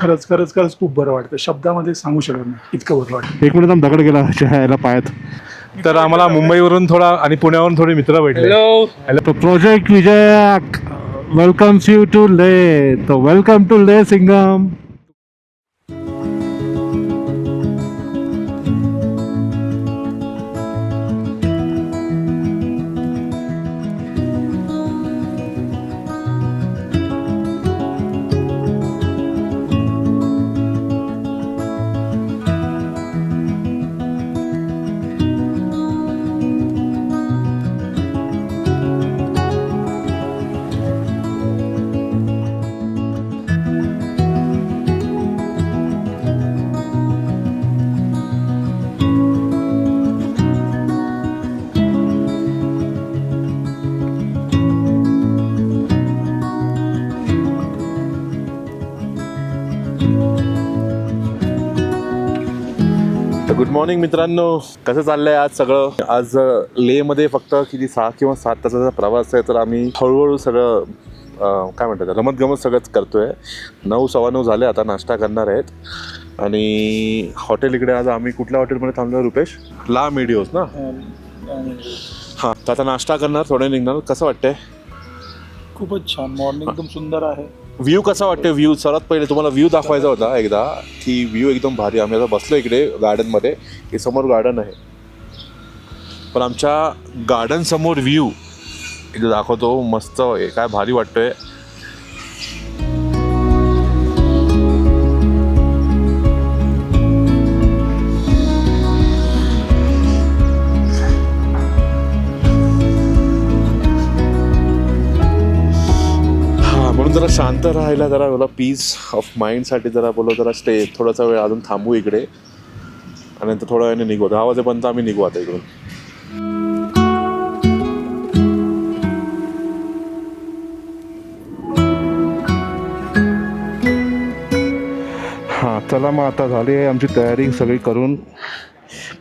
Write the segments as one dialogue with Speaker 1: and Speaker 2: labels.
Speaker 1: खरंच खरंच खरंच खूप बरं वाटतं. शब्दामध्ये सांगू शकत नाही. इतकं बरं वाटतं.
Speaker 2: एक मिनिट दगड गेला याला पायात. तर आम्हाला मुंबईवरून थोडा आणि पुण्यावरून थोडे मित्र भेटले. Hello project Vijay welcome you to Leh तो वेलकम टू ले सिंगम मॉर्निंग मित्रांनो. कसं चाललंय आज सगळं? आज अ, लेहमध्ये फक्त किती सहा किंवा सात तासाचा प्रवास आहे तर आम्ही हळूहळू सगळं काय म्हणतात रमत गमत सगळंच करतोय. नऊ सव्वा नऊ झाले आता नाश्ता करणार आहेत. आणि हॉटेल इकडे आज आम्ही कुठल्या हॉटेलमध्ये थांबलो रुपेश? ला मिडिओस ना? हां तर आता नाश्ता करणार थोडे निघणार. कसं वाटतंय?
Speaker 1: खूपच छान. मॉर्निंग एकदम सुंदर आहे.
Speaker 2: व्ह्यू कसा वाटते व्ह्यू सर्वात पहिले तुम्हाला व्ह्यू दाखवायचा होता एकदा की व्ह्यू एकदम भारी. आम्ही आता बसलो इकडे गार्डनमध्ये हे समोर गार्डन आहे. पण आमच्या गार्डनसमोर व्ह्यू इथे दाखवतो मस्त. आहे काय भारी वाटतोय. शांत राहायला जरा मला पीस ऑफ माइंडसाठी जरा बोलो जरा स्टे थोडासा वेळ अजून थांबू इकडे. आणि नंतर थोड्या वेळाने निघू. दहा वाजेपर्यंत आम्ही निघू आता इकडून. हां चला मग आता झाली आहे आमची तयारी सगळी करून.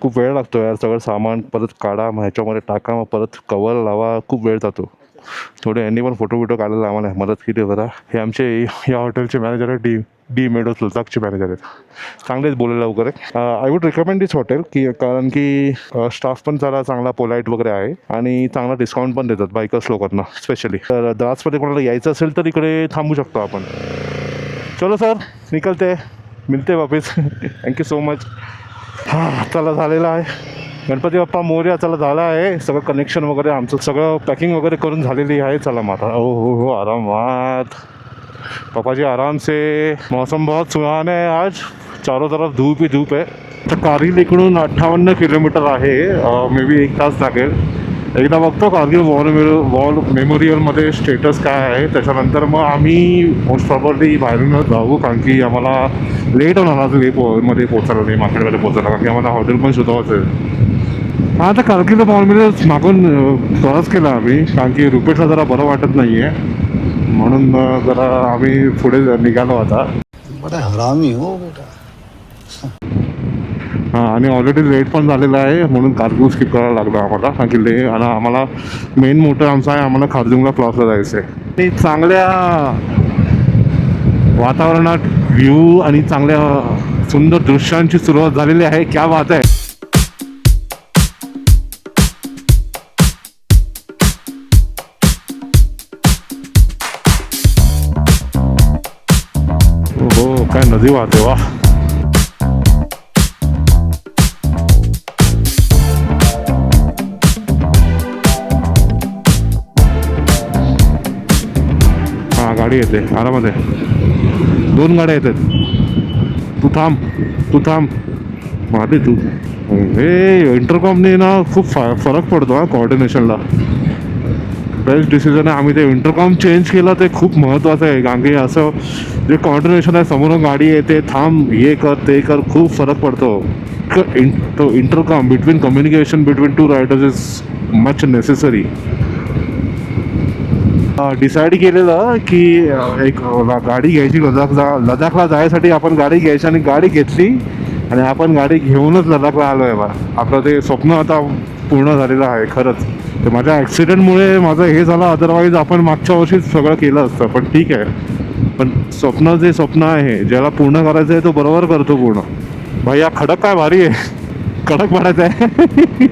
Speaker 2: खूप वेळ लागतो यार सगळं सामान परत काढा मग ह्याच्यामध्ये टाका मग परत कवर लावा खूप वेळ जातो. थोडे यांनी पण फोटो बिटो काढायला आम्हाला. मदत केली बघा हे आमचे या हॉटेलचे मॅनेजर आहेत डी डी मेडोस लदाखचे मॅनेजर आहेत. चांगलेच बोलायला वगैरे I would recommend this hotel की कारण की स्टाफ पण जरा चांगला पोलाईट वगैरे आहे आणि चांगला डिस्काउंट पण देतात बायकर्स लोकांना स्पेशली तर द्रासमध्ये कोणाला यायचं असेल तर इकडे थांबू शकतो आपण. चलो सर निकलते. मिलते वापस. थँक्यू सो मच हां चला झालेलं आहे. गणपती बाप्पा मोर्या चला झाला आहे. सगळं कनेक्शन वगैरे आमचं सगळं पॅकिंग वगैरे करून झालेली आहे. चला माता. ओ हो हो आरामात पापा जी आराम से मौसम बहुत सुहाना है आज. चारों तरफ धूप ही धूप है तर कारगिल इकडून अठ्ठावन्न किलोमीटर आहे. मे बी एक तास लागेल. एकदा बघतो कारगिल वॉर वॉल मेमोरियलमध्ये स्टेटस काय आहे. त्याच्यानंतर मग आम्ही मोस्ट प्रॉपर्ली बाहेरूनच जाऊ. कारण की आम्हाला लेट होणार आज. ले पो मध्ये पोचायला नाही. मार्केटमध्ये पोचायला कारण की आम्हाला हॉटेल पण शोधावंच आहे. आता कारगिल मॉलमध्ये मागून प्रवास केला आम्ही कारण की रुपेशला जरा बरं वाटत नाही आहे म्हणून जरा आम्ही पुढे निघालो आता.
Speaker 3: बड़ा हरामी हो बेटा.
Speaker 2: हां आणि ऑलरेडी लेट पण झालेला आहे म्हणून कारगिल स्किप करायला लागलं आम्हाला कारण की ले आणि आम्हाला मेन मोठं आमचं आहे आम्हाला खारजुंगला क्लॉसला जायचं आहे. आणि चांगल्या वातावरणात व्ह्यू आणि चांगल्या सुंदर दृश्यांची सुरुवात झालेली आहे क्या बात आहे. काय नदी वा हा गाडी येते आरामात आहे दोन गाड्या येतात तू थांब तू थांब मारली तू हे इंटरकॉमने ना खूप फा फरक पडतो हा कॉर्डिनेशनला बेस्ट डिसिजन आहे आम्ही ते इंटरकॉम चेंज केला ते खूप महत्त्वाचं आहे कारण की असं जे कॉर्डिनेशन आहे समोरून गाडी येते थांब हे कर ते कर खूप फरक पडतो. इन तो intercom between communication between two riders is much necessary decide केलेलं की एक गाडी घ्यायची लडाख जा लडाखला जायसाठी आपण गाडी घ्यायची आणि गाडी घेतली आणि आपण गाडी घेऊनच लडाखला आलो आहे बा. आपलं ते स्वप्न आता पूर्ण झालेलं आहे खरंच. तर माझ्या ॲक्सिडेंटमुळे माझं हे झालं अदरवाईज आपण मागच्या वर्षीच सगळं केलं असतं पण ठीक आहे. पण स्वप्न जे स्वप्न आहे ज्याला पूर्ण करायचं आहे तो बरोबर करतो पूर्ण. भाई हा खडक काय भारी आहे? कडक पडायचं आहे.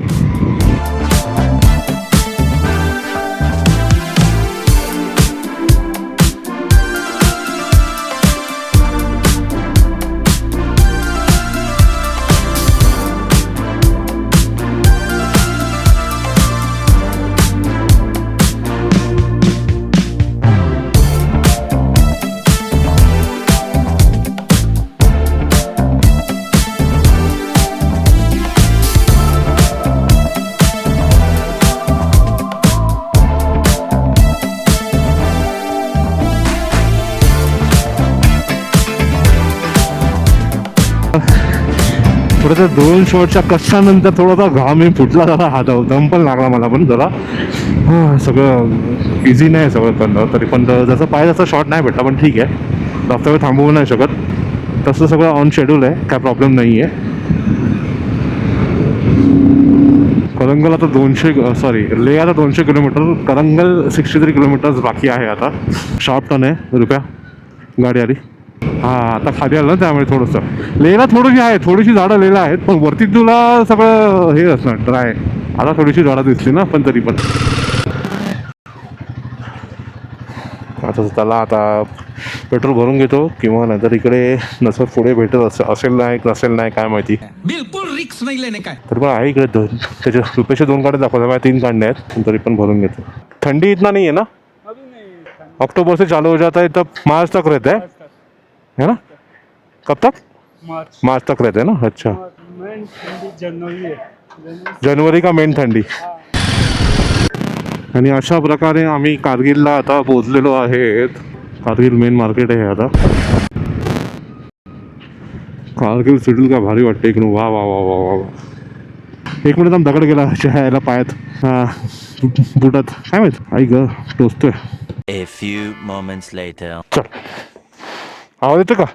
Speaker 2: त्या दोन शॉटच्या कष्टानंतर थोडासा घाम मी फुटला जरा हात दम पण लागला मला पण जरा. सगळं इझी नाही सगळं करणं तरी पण जसं पाहिजे तसं शॉट नाही भेटला पण ठीक आहे. जास्त वेळ थांबवू नाही शकत. तसं सगळं ऑन शेड्यूल आहे काय प्रॉब्लेम नाही आहे करंगल आता दोनशे सॉरी ले आता दोनशे किलोमीटर करंगल सिक्स्टी थ्री किलोमीटर्स बाकी आहे आता. शॉर्ट टन आहे रुपया गाडी आली. हा आता खाली आलं ना त्यामुळे थोडंसं. लेला थोडीशी आहे थोडीशी झाडं लेला आहेत पण वरती तुला सगळं हे असणार ड्राय आता थोडीशी झाडं दिसली ना पण तरी पण. आता त्याला आता पेट्रोल भरून घेतो किंवा नंतर इकडे नसं पुढे भेटत असे असेल नाही नसेल नाही काय माहिती.
Speaker 4: बिल्कुल रिक्स नहीं लेने का है
Speaker 2: तरी पण आहे इकडे दोन त्याचे रुपयाचे दोन काढे दाखवतात मला तीन काढणे आहेत पण तरी पण भरून घेतो. ठंडी इतना नहीं है ना अक्टूबर से चालू हो जाता है तब मार्च तक रहता. है है ना? कब तक?
Speaker 1: मार्च।
Speaker 2: मार्च तक रहते हैं ना? अच्छा।
Speaker 1: मेन ठंडी जनवरी आहे
Speaker 2: जनवरी का मेन थंडी आणि अशा प्रकारे आम्ही कारगिलला आता पोहोचलेलो आहेत. कारगिल मेन मार्केट आहे आता. कारगिल सिटील का भारी वाटते इकडून. वा वा वा वा वा वा. एक मिनिट आम दगड गेला यायला पायात. हा बुटात. काय माहीत? आई ग टोचतोय.
Speaker 5: A few moments later.
Speaker 2: चल. आवाज येतो का?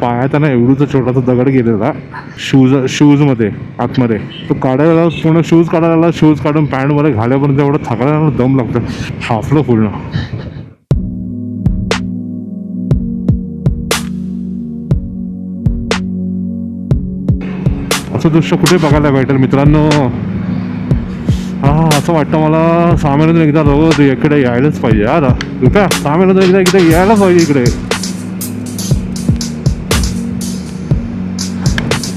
Speaker 2: पायात ना एवढूचा छोटासा दगड गेलेला. शूज शूजमध्ये आतमध्ये. तो काढायला पूर्ण शूज काढायला शूज काढून पॅन्टमध्ये घाल्यापर्यंत एवढं थकायला दम लागतो हाफलं पूर्ण असं दृश्य कुठे बघायला भेटेल मित्रांनो? असं वाटतं मला सहा महिन्यातून एकदा रोज इकडे यायलाच पाहिजे हा रा रुपया सहा महिन्यातून एकदा इकडे यायला पाहिजे इकडे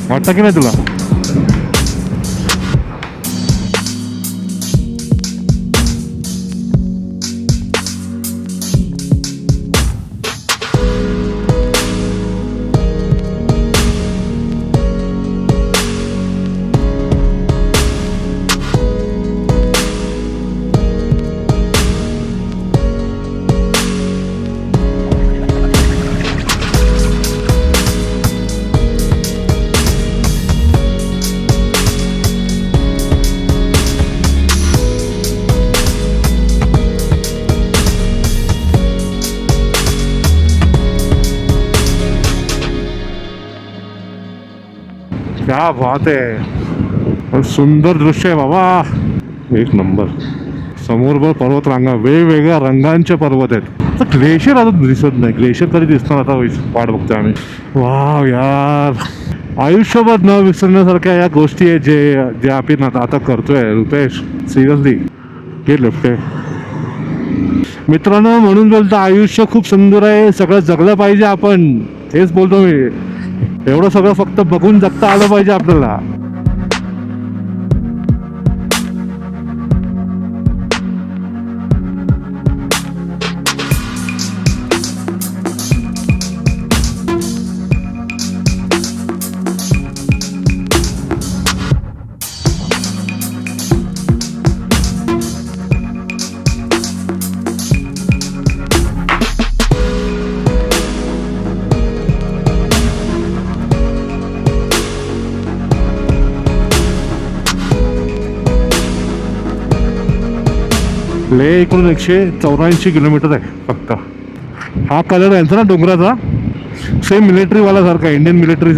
Speaker 2: वाटतं की नाही तुला क्या बात आहे सुंदर दृश्य आहे बाबा। एक नंबर। समोर बघ पर्वत रांगा वेगवेगळ्या रंगांचे पर्वत आहेत. तर ग्लेशियर आता दिसत नाही. ग्लेशियर कधी दिसणार आता होईल वाट बघतोय आम्ही. वाव यार. आयुष्यभर न विसरण्यासारख्या या गोष्टी आहेत जे जे आपण आता आता करतोय रुपेश. सिरियसली हे लेफ्ट आहे मित्रांनो म्हणून बोलतो आयुष्य खूप सुंदर आहे. सगळं जगलं पाहिजे आपण. हेच बोलतो मी. एवढं सगळं फक्त बघून जगता आलं पाहिजे आपल्याला. ले इकडून एकशे चौऱ्याऐंशी किलोमीटर आहे फक्त. हा कलर यांचा ना डोंगराचा? सेम मिलिटरीवाला सारखा इंडियन मिलिटरी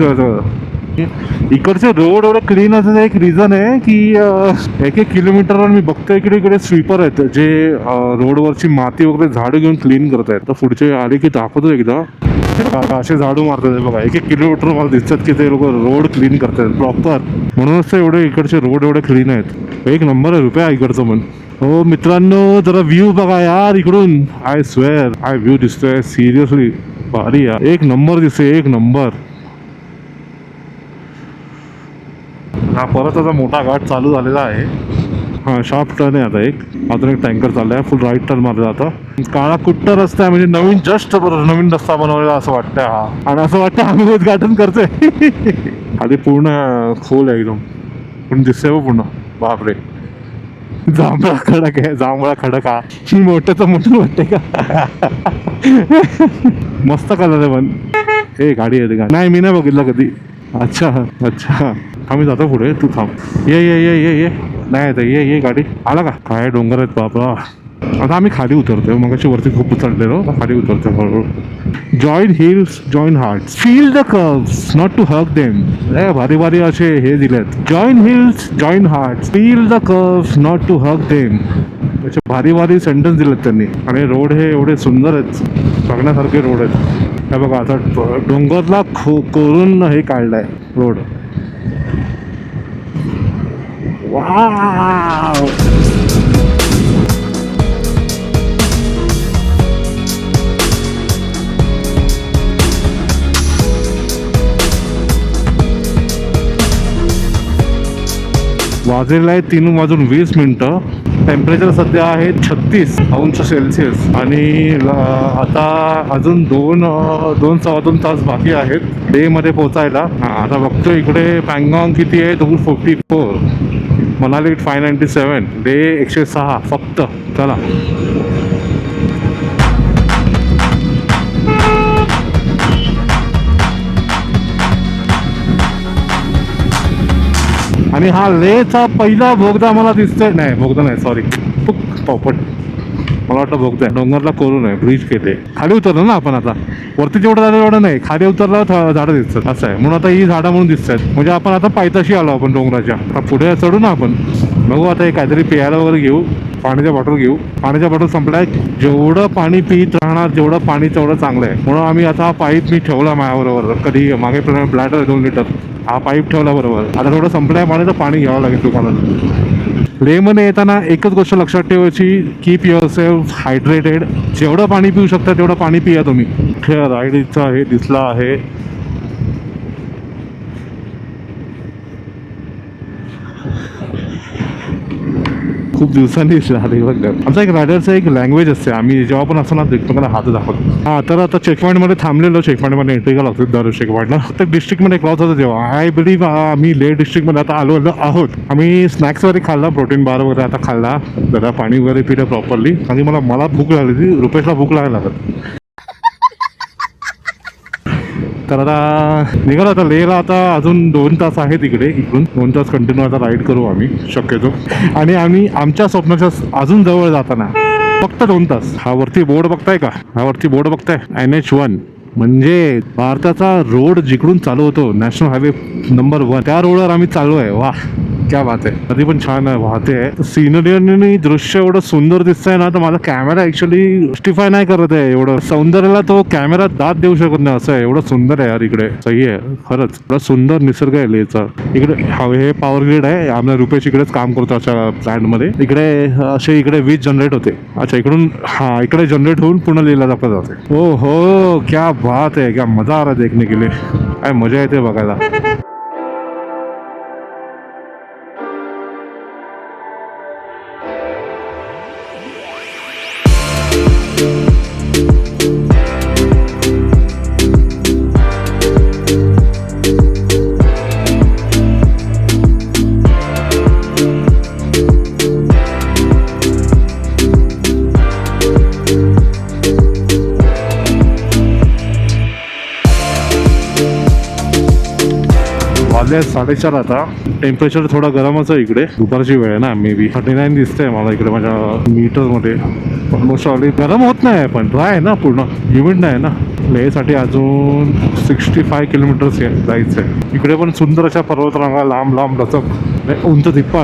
Speaker 2: इकडचे रोड एवढे क्लीन असं एक रिझन आहे की एक एक किलोमीटरवर मी बघतोय इकडे इकडे स्वीपर आहेत जे रोडवरची माती वगैरे झाडं घेऊन क्लीन करत आहेत. तर पुढचे आले की दाखवतो एकदा. का- असे झाडू मारतात बघा. एक एक किलोमीटर मला दिसतात की ते लोक रोड क्लीन करतात प्रॉपर म्हणूनच ते एवढे इकडचे रोड एवढे क्लीन आहेत. एक नंबर आहे रुपया इकडचं पण. हो मित्रांनो जरा व्ह्यू बघा यार इकडून. आय स्वेअर आय व्ह्यू दिसतोय सिरियसली भारी यार. एक नंबर दिसतोय एक नंबर हा परत आता मोठा घाट चालू झालेला आहे. हा शार्प टर्न आहे आता एक. अजून एक टँकर चाललाय फुल राईट टर्न मारला आता. काळा कुट्ट रस्ता आहे म्हणजे नवीन जस्ट नवीन रस्ता बनवलेला असं वाटतंय हा. आणि असं वाटतं आम्ही उद्घाटन करतोय. आधी पूर्ण खोल आहे एकदम. पण दिसतंय पूर्ण. बापरे. जांभळा खडक आहे जांभळा खडक हा. मोठ्याचं मोठं वाटतंय का? मस्त कलर आहे पण. ए गाडी आहे का गाडी. नाही मी नाही बघितलं कधी. अच्छा अच्छा. आम्ही जातो पुढे. तू थांब. ये ये ये ये ये. नाही येत ये ये गाडी. आला का? काय डोंगर आहेत बापरा आता आम्ही खाली उतरतोय. मगाशी वरती खूप उतरलेलो. आता खाली उतरतो हळूहळू. Join hills join heart feel the curves not to hug them ए भारी भारी असे हे दिलेत. Join hills join heart feel the curves not to hug them असे भारी भारी सेंटेन्स दिलेत त्यांनी. आणि रोड हे एवढे सुंदर आहेत. बघण्यासारखे रोड आहेत. हे बघा आता डोंगरला खो कोरून हे काढलंय रोड वा वाजलेलं आहे तीन वाजून वीस मिनटं. टेम्परेचर सध्या आहे छत्तीस अंश सेल्सिअस आणि आता अजून दोन दोन सव्वा दोन तास बाकी आहेत डेमध्ये पोचायला आता बघतो इकडे पॅंगॉंग किती आहे? दोन forty four Manali five ninety seven day एकशे सहा फक्त. चला. आणि हा लेचा पहिला भोगदा मला दिसतोय. नाही भोगदा नाही सॉरी पॉपट मला वाटलं भोगदा आहे. डोंगरला कोरून आहे ब्रिज केले. खाली उतरलो ना आपण आता. वरती जेवढं झालं एवढं नाही. खाली उतरलं झाडं दिसतात. असं आहे. म्हणून आता ही झाडं म्हणून दिसत आहेत म्हणजे आपण आता पायथ्याशी आलो आपण डोंगराच्या. आता पुढे चढू ना आपण. बघू आता हे काहीतरी प्यायला वगैरे घेऊ. पाण्याच्या बॉटल घेऊ. पाण्याच्या बॉटल संपलाय. जेवढं पाणी पित राहणार जेवढं पाणी तेवढं चांगलं आहे. म्हणून आम्ही आता पाईप मी ठेवला माझ्याबरोबर. कधी मागे ब्लॅटर दोन लिटर. हा पाईप ठेवला बरोबर. आता थोडं संपलाय पाणी तर पाणी घ्यावं लागेल तुम्हाला. लेमने येताना एकच गोष्ट लक्षात ठेवायची कीप युअर सेल्फ हायड्रेटेड जेवढं पाणी पिऊ शकता तेवढं पाणी पिया तुम्ही. राईडचा हे दिसला आहे. खूप दिवसांनी झाले बघ. आमचा एक रायडरचा एक लँग्वेज असते. आम्ही जेव्हा पण असतो ना एकमेकांना हात दाखवतो. हा तर आता चेकपॉईंटमध्ये थांबलेलो. चेकपॉईंटमध्ये एंट्री करायला लागतो दर चेकपॉईंटला तर डिस्ट्रिक्टमध्ये क्रॉस होतो तेव्हा. आय बिलीव्ह आम्ही लेह डिस्ट्रिक्टमध्ये आता आलो आलो आहोत. आम्ही स्नॅक्स वगैरे खाल्ला प्रोटीन बार वगैरे आता खाल्ला. जरा पाणी वगैरे पिलं प्रॉपरली आणि मला मला भूक लागली होती. रुपेशला भूक लागायला लागत तर आता निघालो आता लेहला आता अजून दोन तास आहे तिकडे इकडून. दोन तास कंटिन्यू आता राईड करू आम्ही शक्यतो. आणि आम्ही आमच्या स्वप्नाच्या अजून जवळ जाताना फक्त दोन तास. हा वरती बोर्ड बघताय का? हा वरती बोर्ड बघताय? एन एच वन म्हणजे भारताचा रोड जिकडून चालू होतो नॅशनल हायवे नंबर वन त्या रोडवर आम्ही चालू आहे वा क्या बात आहे नदी पण छान आहे वाहते सिनरी आणि दृश्य एवढं सुंदर दिसतंय ना तर माझा कॅमेरा ऍक्च्युली जस्टिफाय नाही करत आहे एवढं. सौंदर्याला तो कॅमेरा दाद देऊ शकत नाही असं आहे. एवढं सुंदर आहे यार इकडे. सही आहे खरंच. एवढा सुंदर निसर्ग आहे लेचा. इकडे हे पॉवर ग्रीड आहे. आम्हाला रुपेश इकडेच काम करतो अशा प्लॅन्टमध्ये इकडे असे इकडे वीज जनरेट होते. अच्छा इकडून हा इकडे जनरेट होऊन पुन्हा लिहिला दाखवत जाते. ओ हो क्या बात आहे. क्या मजा आ रहा देखने के लिए. काय मजा येते बघायला. वाजले साडेचार आता. टेम्परेचर थोडा गरमच आहे इकडे. दुपारची वेळ आहे ना मे बी थर्टी नाईन दिसतंय मला इकडे माझ्या मीटरमध्ये ऑलमोस्ट ऑलरेडी गरम होत नाही पण ड्राय आहे ना पूर्ण. ह्युमिड नाही ना.
Speaker 6: लेहसाठी अजून सिक्स्टी फाय किलोमीटर्स जायचं आहे इकडे पण सुंदर अशा पर्वतरांगा लांब लांब रचक. म्हणजे उंच धिप्पा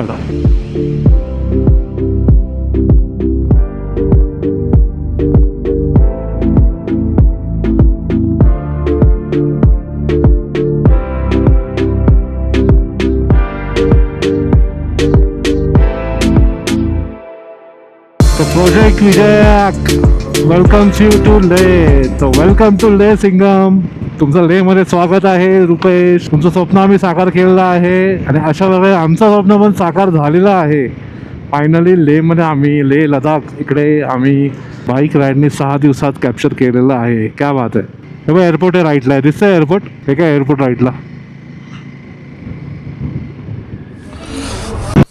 Speaker 6: प्रोजेक्ट विजयाक वेलकम्स यू टू ले तो वेलकम टू ले सिंगम तुमचं ले मध्ये स्वागत आहे रुपेश. तुमचं स्वप्न आम्ही साकार केलेलं आहे. आणि अशा प्रकारे आमचं स्वप्न पण साकार झालेलं आहे. फायनली ले मध्ये आम्ही ले लडाख इकडे आम्ही बाईक राईडने सहा दिवसात कॅप्चर केलेलं आहे. क्या बात आहे. हे बघ एअरपोर्ट आहे राईटला आहे दिसतंय एअरपोर्ट हे काय एअरपोर्ट राईटला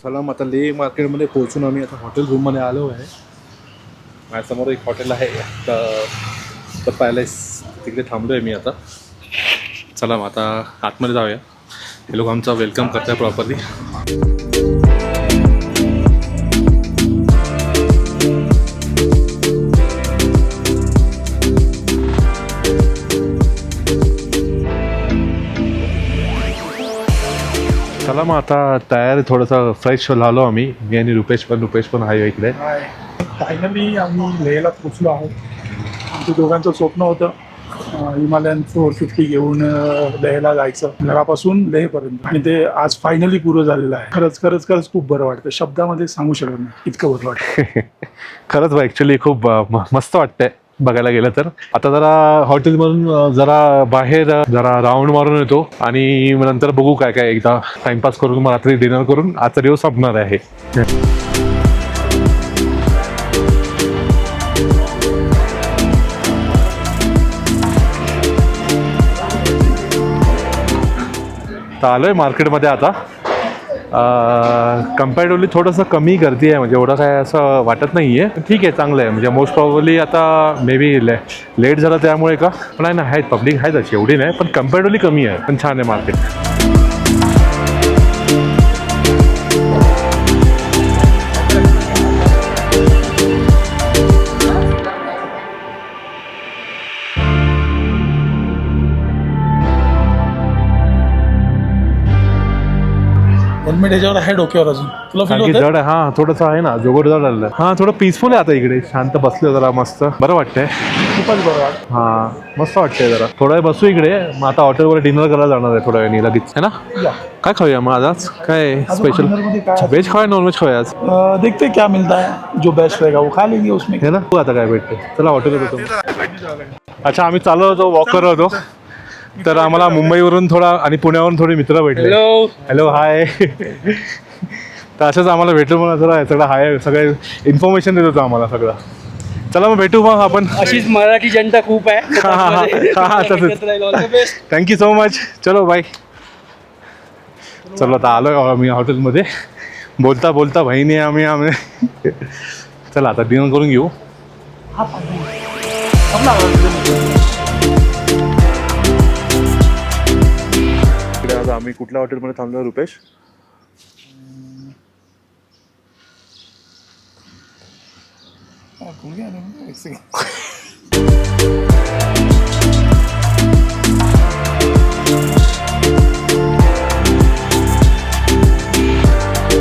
Speaker 6: सलाम. आता ले मार्केटमध्ये पोहोचून आम्ही आता हॉटेल रूममध्ये आलो आहे. माझ्यासमोर एक हॉटेल आहे. द पॅलेस तिकडे थांबलो आहे मी आता. चला मग आता आतमध्ये जाऊया. हे लोक आमचा वेलकम करतात प्रॉपरली चला मग आता तयार थोडंसं फ्रेश झालो आम्ही. मी आणि रुपेश पण रुपेश पण आहे इकडे.
Speaker 1: फायनली आम्ही लेहला पोचलो आहोत. आमच्या दोघांचं स्वप्न होतं हिमालयन फोर फिफ्टी घेऊन लेहला जायचं. घरापासून लेहपर्यंत. आणि ते आज फायनली पूर्ण झालेलं आहे. खरंच खरंच खरंच खूप बरं वाटतं. शब्दामध्ये सांगू शकत नाही. इतकं बरं वाटतं.
Speaker 6: खरंच ॲक्च्युली खूप म- मस्त वाटतंय बघायला गेलं तर. आता जरा हॉटेलमधून जरा बाहेर जरा राऊंड मारून येतो. आणि नंतर बघू काय काय एकदा टाइमपास करून मग रात्री डिनर करून आजचा दिवस संपणार आहे. तर आलो आहे मार्केटमध्ये आता. कम्पॅरेटिव्हली थोडंसं कमी गर्दी आहे म्हणजे एवढं काय असं वाटत नाही आहे ठीक आहे चांगलं आहे. म्हणजे मोस्ट प्रॉब्ली आता मे बी ले लेट झालं त्यामुळे का? पण आहे ना आहेत पब्लिक आहेत अशी एवढी नाही पण कम्पॅरेटिव्हली कमी आहे. पण छान आहे मार्केट
Speaker 1: हेल्मेट याच्यावर आहे डोक्यावर अजून. तुला
Speaker 6: कारण की जड आहे. हा थोडंसं आहे ना जोगड जड आहे. हा थोडं पीसफुल आहे आता इकडे. शांत बसलो जरा मस्त. बरं वाटतंय.
Speaker 1: खूपच बरं वाटतं
Speaker 6: हा मस्त वाटतंय जरा. थोडा वेळ बसू इकडे. मग आता हॉटेलवर डिनर करायला जाणार आहे थोड्या वेळाने लगेच. है ना?
Speaker 1: या.
Speaker 6: काय खाऊया मग आज? काय स्पेशल
Speaker 1: डिनरमध्ये काय
Speaker 6: व्हेज खाऊया नॉन व्हेज खाऊया आज?
Speaker 1: अं, देखते क्या मिलता है जो बेस्ट रहेगा वो खा लेंगे उसमें.
Speaker 6: हे ना? तू आता काय भेटते चला हॉटेलवर अच्छा आम्ही चाललो होतो वॉक करत होतो. तर आम्हाला मुंबईवरून थोडा आणि पुण्यावरून थोडे मित्र भेटले. हॅलो हॅलो हाय तर असंच आम्हाला भेटलो मला जरा सगळं हाय सगळे इन्फॉर्मेशन देत होतं आम्हाला सगळं. चला मग भेटू मग आपण.
Speaker 7: अशीच मराठी जनता खूप आहे.
Speaker 6: हा, हा, हा. हा, हा. थँक्यू सो मच चलो बाय चलो आता आलोय आम्ही हॉटेलमध्ये. बोलता बोलता बहिणी आम्ही आम्ही. चला आता डिनर करून घेऊ. आम्ही कुठल्या हॉटेलमध्ये थांबलो रुपेश?